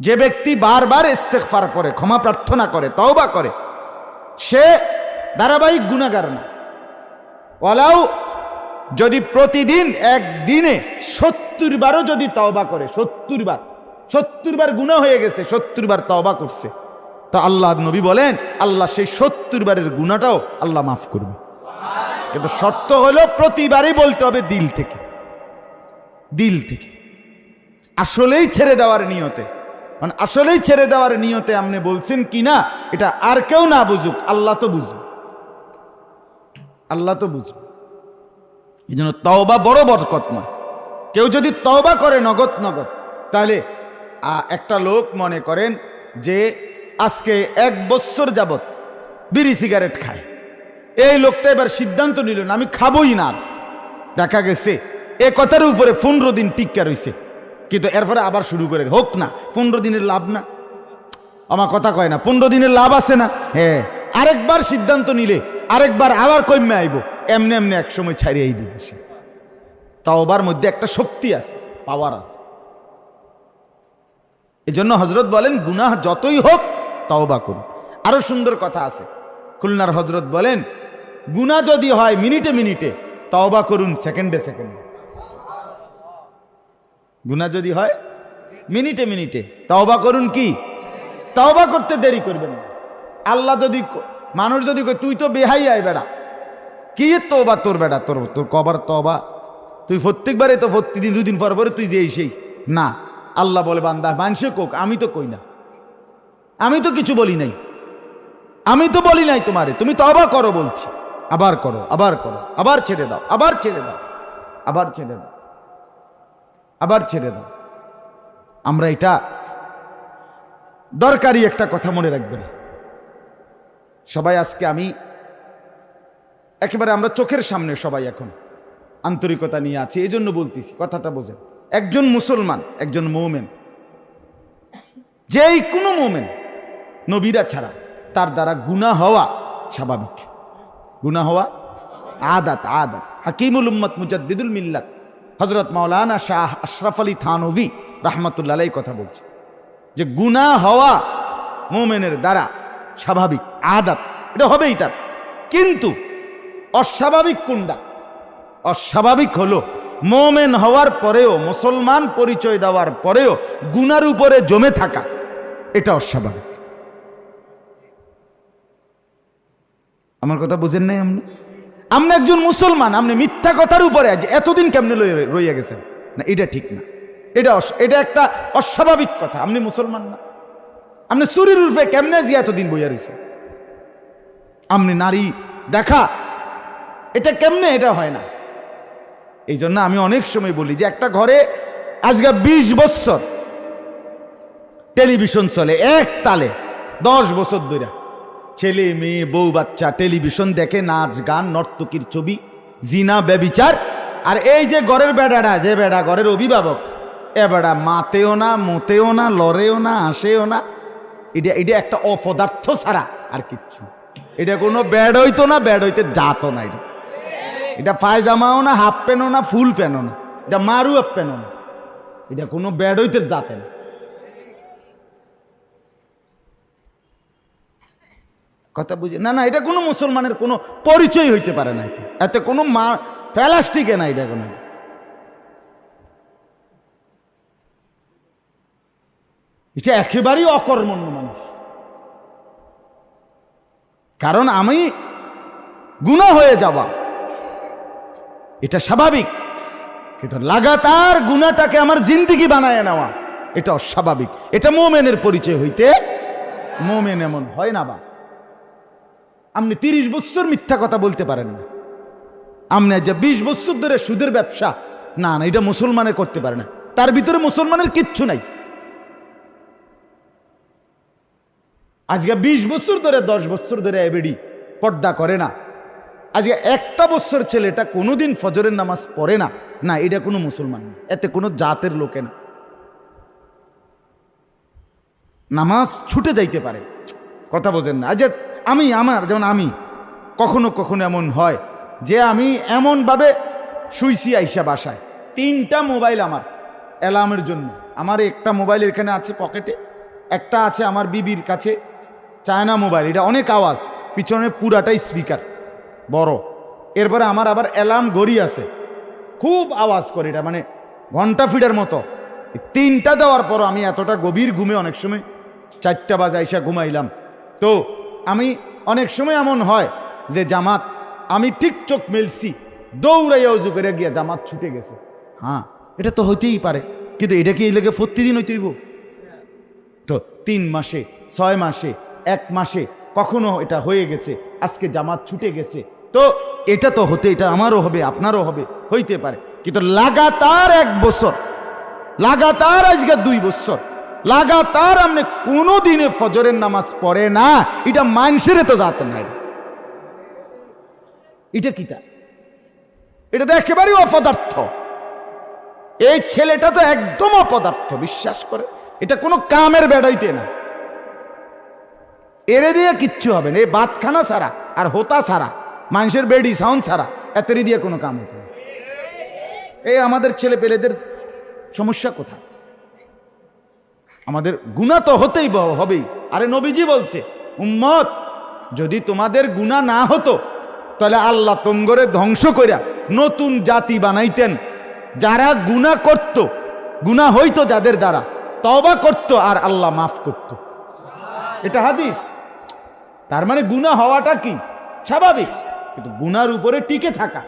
যে ব্যক্তি বারবার ইস্তেকফার করে, ক্ষমা প্রার্থনা করে, তওবা করে, সে ধারাবাহিক গুণাগার না। ওলাও যদি প্রতিদিন একদিনে সত্তর বারও যদি তওবা করে, সত্তর বার সত্তর বার গুণা হয়ে গেছে, সত্তর বার তওবা করছে, তো আল্লাহ নবী বলেন, আল্লাহ সেই সত্তর বারের গুণাটাও আল্লাহ মাফ করবে। কিন্তু শর্ত হলো প্রতিবারই বলতে হবে দিল থেকে দিল থেকে। আসলেই ছেড়ে দেওয়ার নিয়তে। মানে আসলেই ছেড়ে দেওয়ার নিয়তে আপনি বলছেন কি না, এটা আর কেউ না বুঝুক, আল্লাহ তো বুঝবে। আল্লাহ তো বুঝবে। এই জন্য তওবা বড় বরকতময়। কেউ যদি তওবা করে নগদ নগদ, তাহলে একটা লোক মনে করেন যে আজকে এক বছর যাবত বিড়ি সিগারেট খায়। এই লোকটা এবার সিদ্ধান্ত নিল না, আমি খাবই না। দেখা গেছে, এ কথার উপরে পনেরো দিন টিক্কা রয়েছে কিন্তু এরপরে আবার শুরু করে হোক না, পনেরো দিনের লাভ না। আমার কথা কয় না, পনেরো দিনের লাভ আছে না? হ্যাঁ আরেকবার সিদ্ধান্ত নিলে, আরেকবার আবার কমে আইব। এমনি এমনি এক সময় ছাড়িয়েই দিবে সে। তাওবার মধ্যে একটা শক্তি আছে পাওয়ার আছে। এই জন্য হজরত বলেন, গুনাহ যতই হোক, তওবা করুন। আরও সুন্দর কথা আছে। খুলনার হজরত বলেন, গুনাহ যদি হয়, মিনিটে মিনিটে, তওবা করুন, সেকেন্ডে সেকেন্ডে। গুনাহ যদি হয়, মিনিটে মিনিটে। তওবা করুন কি? তওবা করতে দেরি করবেন আল্লাহ যদি মানুষ যদি তুই তো বেহাই আয় বেড়া। কি তোবা তোর বেড়া? তোর তোর কবার তবা তুই প্রত্যেকবারে তো প্রতিদিন দুদিন পর পরে তুই যেই সেই। না। আল্লাহ বলে, বান্দা মানুষে কোক, আমি তো কই না। আমি তো কিছু বলি নাই। আমি তো বলি নাই তোমারে। তুমি তো তবা করো বলছি। আবার করো আবার করো, আবার ছেড়ে দাও, আবার ছেড়ে দাও, আবার ছেড়ে দাও। আবার ছেড়ে দাও। আমরা এটা দরকারি একটা কথা মনে রাখবেন। সবাই আজকে আমি একেবারে আমরা চোখের সামনে সবাই এখন আন্তরিকতা নিয়ে আছি, এই জন্য বলতেছি, কথাটা বোঝেন। একজন মুসলমান, একজন মৌমেন, যেই কোনো মোমেন নবীরা ছাড়া তার দ্বারা গুণা হওয়া স্বাভাবিক। গুণা হওয়া আদাত আদাত। হাকিমুল উম্মত মুজাদ্দিদুল মিল্লাত। হজরত মাওলানা শাহ আশরাফ আলী থানভি রাহমাতুল্লাহ কথা বলছে যে গুণা হওয়া মোমেনের দ্বারা স্বাভাবিক, আদাত, এটা হবেই তার। কিন্তু অস্বাভাবিক কোনটা? অস্বাভাবিক হলো মোমেন হওয়ার পরেও, মুসলমান পরিচয় দেওয়ার পরেও গুনার উপরে জমে থাকা, এটা অস্বাভাবিক। আমার কথা বুঝেন নাই আপনি? আপনি একজন মুসলমান আপনি মিথ্যা কথার উপরে এতদিন কেমনে রইয়া গেছেন না, এটা ঠিক না। এটা এটা একটা অস্বাভাবিক কথা আপনি মুসলমান না। আপনি চুরির রূপে কেমনে যে এতদিন বইয়া রয়েছে আপনি নারী, দেখা, এটা কেমনে, এটা হয় না। এই জন্য আমি অনেক সময় বলি যে একটা ঘরে আজকে বিশ বছর টেলিভিশন চলে, এক তালে, দশ বছর ধরে ছেলে, মেয়ে, বউ, বাচ্চা টেলিভিশন দেখে, নাচ, গান, নর্তকীর ছবি, জিনা, ব্যবিচার। আর এই যে ঘরের বেড়াটা, যে বেড়া ঘরের অভিভাবক, এ বেড়া মাতেও না, মতেও না, লড়েও না, হাসেও না, এটা এটা একটা অপদার্থ ছাড়া আর কিচ্ছু। এটা কোনো ব্যাড হইতো না ব্যাড হইতে যাতো না এটা। এটা পায়জামাও না, হাফ প্যান্টও না, ফুল প্যান্টও না, এটা মারু হাফ প্যান্টও না। এটা কোনো ব্যাড হইতে যাতে না। কথা বুঝে না না, এটা কোনো মুসলমানের কোনো পরিচয় হইতে পারে না এতে। এতে কোনো মা প্লাস্টিকে না এটা কোনো। এটা একেবারেই অকর্মণ্য মানুষ। কারণ আমি গুণা হয়ে যাওয়া। এটা স্বাভাবিক। কিন্তু লাগাতার গুণাটাকে আমার জিন্দিগি বানায় নেওয়া, এটা অস্বাভাবিক। এটা মোমেনের পরিচয় হইতে মোমেন এমন হয় না বা। আপনি তিরিশ বছর মিথ্যা কথা বলতে পারেন না। আপনি যে বিশ বছর ধরে সুদের ব্যবসা, না না, এটা মুসলমানের করতে পারে না। তার ভিতরে মুসলমানের কিচ্ছু নাই। আজকে বিশ বছর ধরে, দশ বছর ধরে এবেডি পর্দা করে না। আজকে একটা বছর ছেলেটা কোনোদিন ফজরের নামাজ পড়ে না। না, এটা কোনো মুসলমান না। এতে কোনো জাতের লোকে না। নামাজ ছুটে যাইতে পারে। কথা বোঝেন না। আজ আমি, আমার, যেমন আমি, কখনো কখনো এমন হয় যে আমি এমনভাবে শুইছি আইসা বাসায়। তিনটা মোবাইল আমার, অ্যালার্মের জন্য। আমার একটা মোবাইল এখানে আছে পকেটে, একটা আছে আমার বিবির কাছে, চায়না মোবাইল, এটা অনেক আওয়াজ, পিছনে পুরাটাই স্পিকার, বড়। এরপরে আমার আবার অ্যালার্ম ঘড়ি আছে, খুব আওয়াজ করে এটা মানে ঘণ্টা ফিডের মতো। তিনটা দেওয়ার পর আমি এতটা গভীর ঘুমে অনেক সময় চারটা বাজে আইসা ঘুমাইলাম। তো আমি অনেক সময় এমন হয় যে জামাত, আমি ঠিক চোখ মেলছি, দৌড়াইয়া উজু করে গিয়া জামাত ছুটে গেছে। হ্যাঁ এটা তো হইতেই পারে, কিন্তু এটা কি এই লেগে প্রতিদিন হইতেইব তো তিন মাসে, ছয় মাসে, এক মাসে কখনো এটা হয়ে গেছে, আজকে জামাত ছুটে গেছে। তো এটা তো হতে, এটা আমারও হবে, আপনারও হবে, হইতে পারে। কিন্তু লাগাতার এক বছর, লাগাতার আজকে দুই বছর লাগাতার আপনি কোনো দিনে ফজরের নামাজ পড়ে না। এটা মানুষের তো যাত না এটা। কিতা এটা তো একেবারেই অপদার্থ। এই ছেলেটা তো একদম অপদার্থ, বিশ্বাস করে। এটা কোনো কামের বেড়াইতে না। এরে দিয়ে কিচ্ছু হবে না। এই বাতখানা ছাড়া আর হোতা ছাড়া, মানুষের বেডি, সাউন্ড ছাড়া এতেরি দিয়ে কোনো কাম হতো এই আমাদের ছেলে পেলেদের সমস্যা কোথায়? আমাদের গুণা তো হতেই হবেই। আরে নবীজি বলছে, উম্মত, যদি তোমাদের গুণা না হতো, তাহলে আল্লাহ তোমগরে ধ্বংস করিয়া নতুন জাতি বানাইতেন। যারা গুণা করত গুণা হইতো যাদের দ্বারা তবা করত আর আল্লাহ মাফ করত। এটা হাদিস। তার মানে গুণা হওয়াটা কি? স্বাভাবিক, কিন্তু গুনার উপরে টিকে থাকা,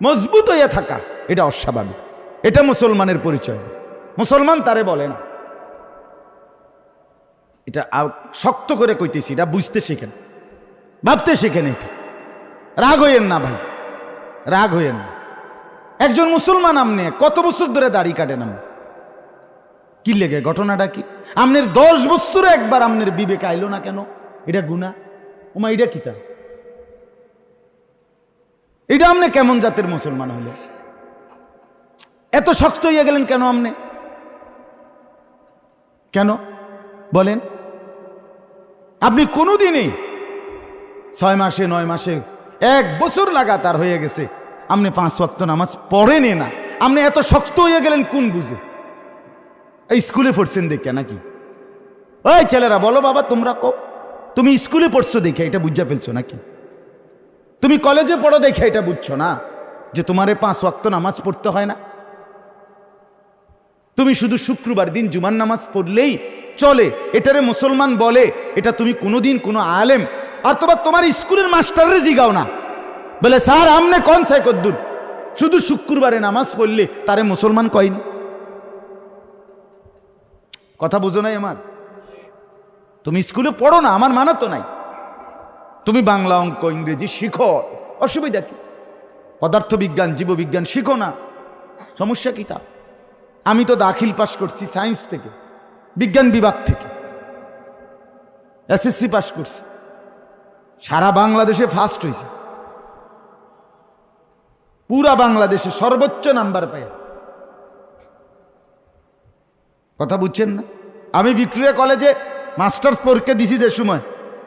মজবুত হইয়া থাকা, এটা অস্বাভাবিক। এটা মুসলমানের পরিচয়। মুসলমান তারে বলে না। এটা শক্ত করে কইতেছি, এটা বুঝতে শেখেন। ভাবতে শেখেন এটা। রাগ হইয়েন না ভাই, রাগ হইয়েন না। একজন মুসলমান আমনে কত বছর ধরে দাড়ি কাটেন আপনি কি লেগে, ঘটনাটা কি? আমনের দশ বছরে একবার আমনের বিবেক আইলো না কেন? এটা গুণা ওমা, এটা কি কিতা এটা আমনে কেমন জাতের মুসলমান হইলে এত শক্ত হইয়া গেলেন কেন আমনে? কেন? বলেন। আপনি কোনোদিনই ছয় মাসে, নয় মাসে, এক বছর লাগাতার হয়ে গেছে। আপনি পাঁচ ওয়াক্ত নামাজ পড়েনি না। আপনি এত শক্ত হয়ে গেলেন কোন বুঝে? এই স্কুলে পড়ছেন দেখে নাকি? ওই ছেলেরা, বলো বাবা, তোমরা কো তুমি স্কুলে পড়ছো দেখে, এটা বুঝা ফেলছো নাকি? তুমি কলেজে পড়ো দেখে, এটা বুঝছ না? যে তোমারে পাঁচ ওয়াক্ত নামাজ পড়তে হয় না? তুমি শুধু শুক্রবার দিন জুমার নামাজ পড়লেই চলে, এটারে মুসলমান বলে, এটা তুমি কোনোদিন কোনো আলেম আর তোমার তোমার স্কুলের মাস্টাররে জিগাও না। বলে, স্যার, আমনে কন সাই কদ্দুর? শুধু শুক্রবারে নামাজ পড়লে তারে মুসলমান কয়নি? কথা বুঝো নাই আমার? তুমি স্কুলে পড়ো না, আমার মানা তো নাই। তুমি বাংলা অঙ্ক, ইংরেজি শিখো, অসুবিধা কি? পদার্থবিজ্ঞান, জীববিজ্ঞান শিখো না, সমস্যা কি তা? আমি তো দাখিল পাশ করছি সায়েন্স থেকে। বিজ্ঞান বিভাগ থেকে। এসএসসি পাশ করছি। সারা বাংলাদেশে ফার্স্ট হয়েছে। পুরা বাংলাদেশে সর্বোচ্চ নাম্বার পায় কথা বুঝছেন না? আমি ভিক্টোরিয়া কলেজে মাস্টার্স পরীক্ষা দিছি যে সময়।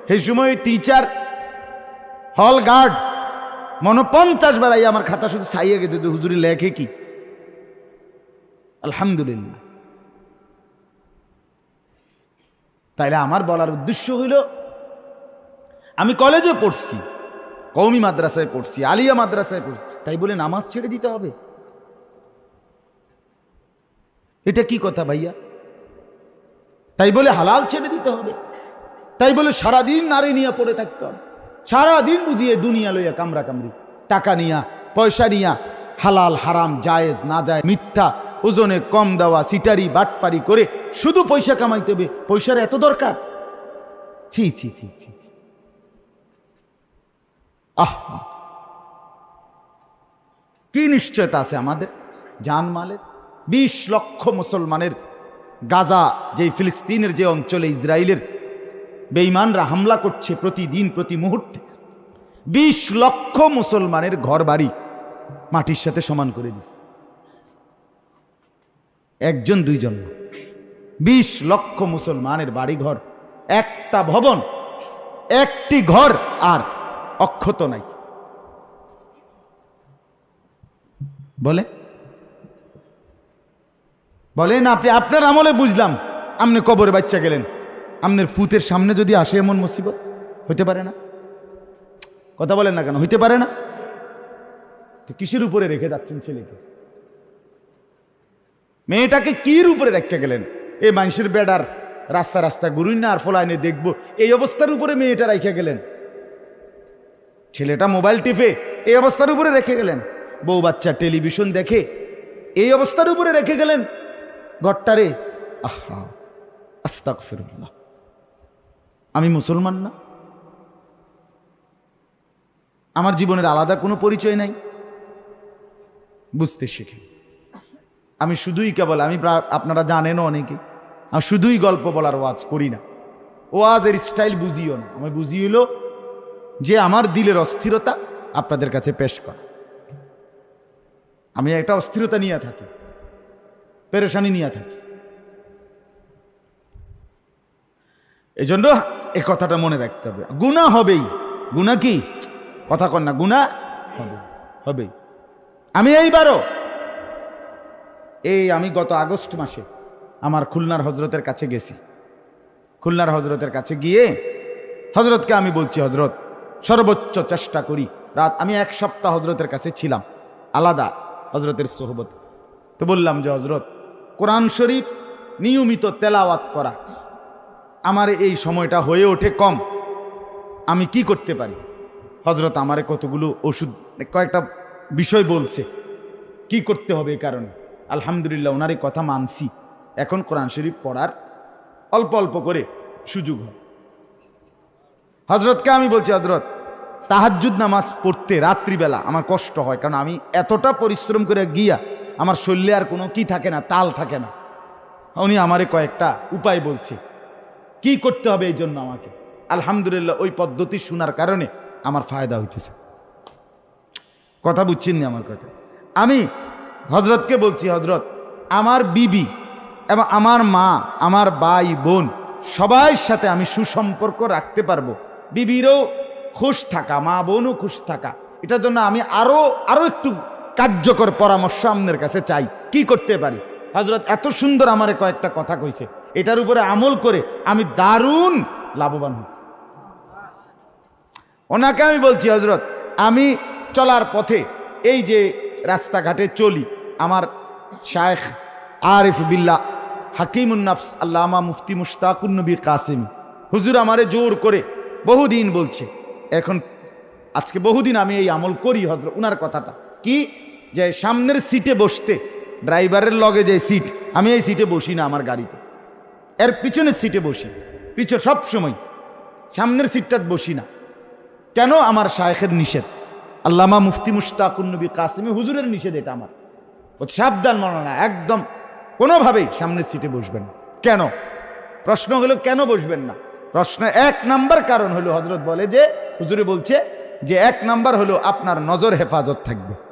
সেই সময় টিচার হল গার্ড মনে পঞ্চাশ বার আমার খাতা শুধু ছাইয়ে গেছে যে হুজুরি লেখে কি? আলহামদুলিল্লাহ। তাইলে আমার বলার উদ্দেশ্য হইল, আমি কলেজে পড়ছি কৌমি মাদ্রাসায় পড়ছি, আলিয়া মাদ্রাসায় পড়ছি, তাই বলে নামাজ ছেড়ে দিতে হবে? এটা কি কথা ভাইয়া? তাই বলে হালাল ছেড়ে দিতে হবে। তাই বলে সারাদিন নারী নিয়ে পড়ে থাকতে হবে। সারাদিন বুঝিয়ে দুনিয়া লইয়া কামরা কামড়ি টাকা নিয়া, পয়সা নিয়া হালাল, হারাম, জায়েজ, না যায়, মিথ্যা, ওজনে কম দেওয়া, সিটারি, বাটপারি করে শুধু পয়সা কামাইতে হবে। পয়সার এত দরকার? ছি ছি ছি ছি আহ কি নিশ্চয়তা আছে আমাদের? জানমালের বিশ লক্ষ মুসলমানের গাজা, যেই ফিলিস্তিনের যে অঞ্চলে ইসরায়েলের বেঈমানরা হামলা করছে প্রতিদিন, প্রতি মুহূর্তে। বিশ লক্ষ মুসলমানের ঘর বাড়ি মাটির সাথে সমান করে দিছে। একজন, দুইজন বিশ লক্ষ মুসলমানের বাড়িঘর, একটা ভবন, একটি ঘর আর অক্ষত নাই। বলে? বলেন আপনি, আপনার আমলে বুঝলাম। আপনি কবরে বাচ্চা গেলেন। আপনার ফুতের সামনে যদি আসে এমন মুসিবত, হইতে পারে না? কথা বলেন না কেন? হইতে পারে না? তো কিসের উপরে রেখে যাচ্ছেন ছেলেকে? মেয়েটাকে কির উপরে রেখে গেলেন? এই মানুষের বেডার রাস্তা রাস্তা গুরুই না, আর ফলাইনে দেখব। এই অবস্থার উপরে মেয়েটা রেখে গেলেন। ছেলেটা মোবাইল টিপে এই অবস্থার উপরে রেখে গেলেন। বউ বাচ্চা টেলিভিশন দেখে এই অবস্থার উপরে রেখে গেলেন। ঘরটারে, আহা আস্তাক ফিরুল্লাহ আমি মুসলমান না? আমার জীবনের আলাদা কোনো পরিচয় নাই? বুঝতে শিখে। আমি শুধুই কেবল, আমি আপনারা জানেনও অনেকে, আমি শুধুই গল্প বলার ওয়াজ করি না। ওয়াজের স্টাইল বুঝিও না। আমি বুঝিল যে আমার দিলের অস্থিরতা আপনাদের কাছে পেশ করা। আমি একটা অস্থিরতা নিয়ে থাকি, পেরেশানি নিয়ে থাকি। এই জন্য এই কথাটা মনে রাখতে হবে। গুণা হবেই। গুণা কি? কথা কর না গুণা হবে। হবেই। আমি এইবারও। এই আমি গত আগস্ট মাসে আমার খুলনার হজরতের কাছে গেছি। খুলনার হজরতের কাছে গিয়ে হজরতকে আমি বলছি, হজরত, সর্বোচ্চ চেষ্টা করি। রাত, আমি এক সপ্তাহ হজরতের কাছে ছিলাম, আলাদা হজরতের সোহবত। তো বললাম যে, হজরত, কোরআন শরীফ নিয়মিত তেলাওয়াত করা। আমার এই সময়টা হয়ে ওঠে কম। আমি কি করতে পারি? হজরত আমারে কতগুলো ওষুধ কয়েকটা বিষয় বলছে। কি করতে হবে এই কারণে? আলহামদুলিল্লাহ, ওনার এই কথা মানছি। এখন কোরআন শরীফ পড়ার অল্প অল্প করে সুযোগ হয়। হজরতকে আমি বলছি হজরত তাহাজ্জুদ নামাজ পড়তে রাত্রিবেলা আমার কষ্ট হয়, কারণ আমি এতটা পরিশ্রম করে গিয়া আমার শরীরে আর কোনো কি থাকে না, তাল থাকে না। উনি আমারে কয়েকটা উপায় বলছে। কি করতে হবে এই জন্য আমাকে? আলহামদুলিল্লাহ, ওই পদ্ধতি শোনার কারণে আমার ফায়দা হইতেছে। কথা বুঝছেন নি আমার কথা। আমি হজরতকে বলছি, হজরত, আমার বিবি এবং আমার মা, আমার ভাই, বোন সবার সাথে আমি সুসম্পর্ক রাখতে পারব। বিবিরও খুশ থাকা, মা বোনও খুশ থাকা। এটার জন্য আমি আরও আরও একটু কার্যকর পরামর্শ আপনার কাছে চাই। কি করতে পারি? হজরত এত সুন্দর আমারে কয়েকটা কথা কইছে। এটার উপরে আমল করে আমি দারুণ লাভবান হয়েছি। ওনাকে আমি বলছি, হজরত, আমি চলার পথে এই যে রাস্তাঘাটে চলি, আমার শায়েখ আরিফ বিল্লাহ হাকিমুন্নাফস আল্লামা মুফতি মুশতাকুন্নবী কাসিম। হুজুর আমারে জোর করে বহুদিন বলছে, এখন আজকে বহুদিন আমি এই আমল করি হজরত উনার কথাটা। কি? যে সামনের সিটে বসতে, ড্রাইভারের লগে যে সিট, আমি এই সিটে বসি না আমার গাড়িতে। এর পিছনের সিটে বসি, পিছনে সব সময়। সামনের সিটটাত বসি না। কেন? আমার শায়েখের নিষেধ। আল্লামা মুফতি মুশতাকুন্নবী কাসিমি, হুজুরের নিষেধ এটা আমার। সাবধান মনে না একদম কোনোভাবেই সামনের সিটে বসবেন কেন? প্রশ্ন হলো, কেন বসবেন না? প্রশ্ন এক নাম্বার কারণ হলো হজরত বলে যে, হুজুরে বলছে যে, এক নাম্বার হলো আপনার নজর হেফাজত থাকবে।